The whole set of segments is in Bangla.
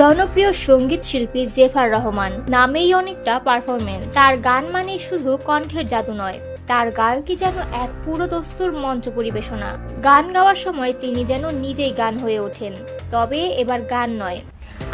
জনপ্রিয় সংগীত শিল্পী জেফার রহমান। নামেই অনেকটা পারফরমেন্স তার গান মানেই শুধু কণ্ঠের জাদু নয়, তার গায়কী যেন এক পুরো দস্তুর মঞ্চ পরিবেশনা। গান গাওয়ার সময় তিনি যেন নিজেই গান হয়ে ওঠেন। তবে এবার গান নয়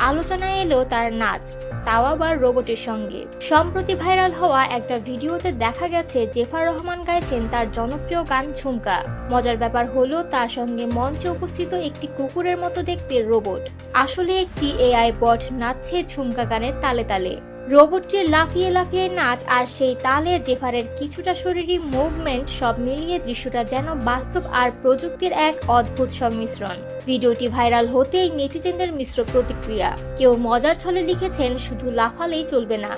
আলোচনায় এলো তার নাচ, তাও আবার রোবটের সঙ্গে। সম্প্রতি ভাইরাল হওয়া একটা ভিডিওতে দেখা গেছে, জেফার রহমান গাইছেন তার জনপ্রিয় গান ঝুমকা। মজার ব্যাপার হলো, তার সঙ্গে মঞ্চে উপস্থিত একটি কুকুরের মতো দেখতে রোবট। আসলে একটি এআই বট নাচছে ঝুমকা গানের তালে তালে। রোবটটির লাফিয়ে লাফিয়ে নাচ আর সেই তালে জেফারের কিছুটা শরীরী মুভমেন্ট সব মিলিয়ে দৃশ্যটা যেন বাস্তব আর প্রযুক্তির এক অদ্ভুত সংমিশ্রণ। ভিডিওটি ভাইরাল হতেই নেটিজেনদের মিশ্র প্রতিক্রিয়া। কেউ মজার ছলে লিখেছেন, শুধু লাফালেই চলবে না,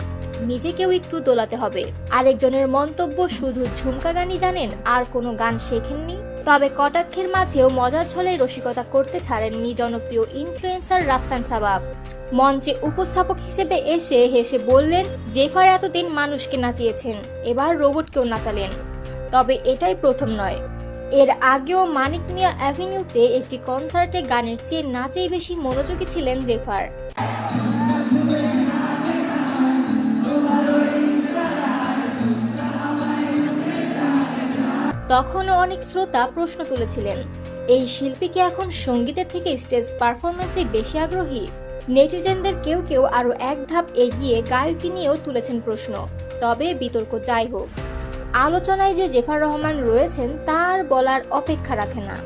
নিজেকেও একটু দোলাতে হবে। আরেকজনের মন্তব্য, শুধু ঝুমকা গানই জানেন, আর কোনো গান শেখেননি? তবে কটাক্ষের মাঝেও মজার ছলে রসিকতা করতে ছাড়েননি জনপ্রিয় ইনফ্লুয়েন্সার রাফসান সাবাব। মঞ্চে উপস্থাপক হিসেবে এসে হেসে বললেন, জেফার এতদিন মানুষকে নাচিয়েছেন, এবার রোবটকেও নাচালেন। তবে এটাই প্রথম নয়। এর আগেও মানিক মিয়া অ্যাভিনিউতে একটি কনসার্টে গানের চেয়ে নাচেই বেশি মনোযোগী ছিলেন জেফার। তখনও অনেক শ্রোতা প্রশ্ন তুলেছিলেন, এই শিল্পীকে এখন সঙ্গীতের থেকে স্টেজ পারফরমেন্সে বেশি আগ্রহী? নেটিজেনদের কেউ কেউ আরও এক ধাপ এগিয়ে গায়কী নিয়েও তুলেছেন প্রশ্ন, তবে বিতর্ক যাই হোক। আলোচনায় যে জেফার রহমান রয়েছেন তার বলার অপেক্ষা রাখে না।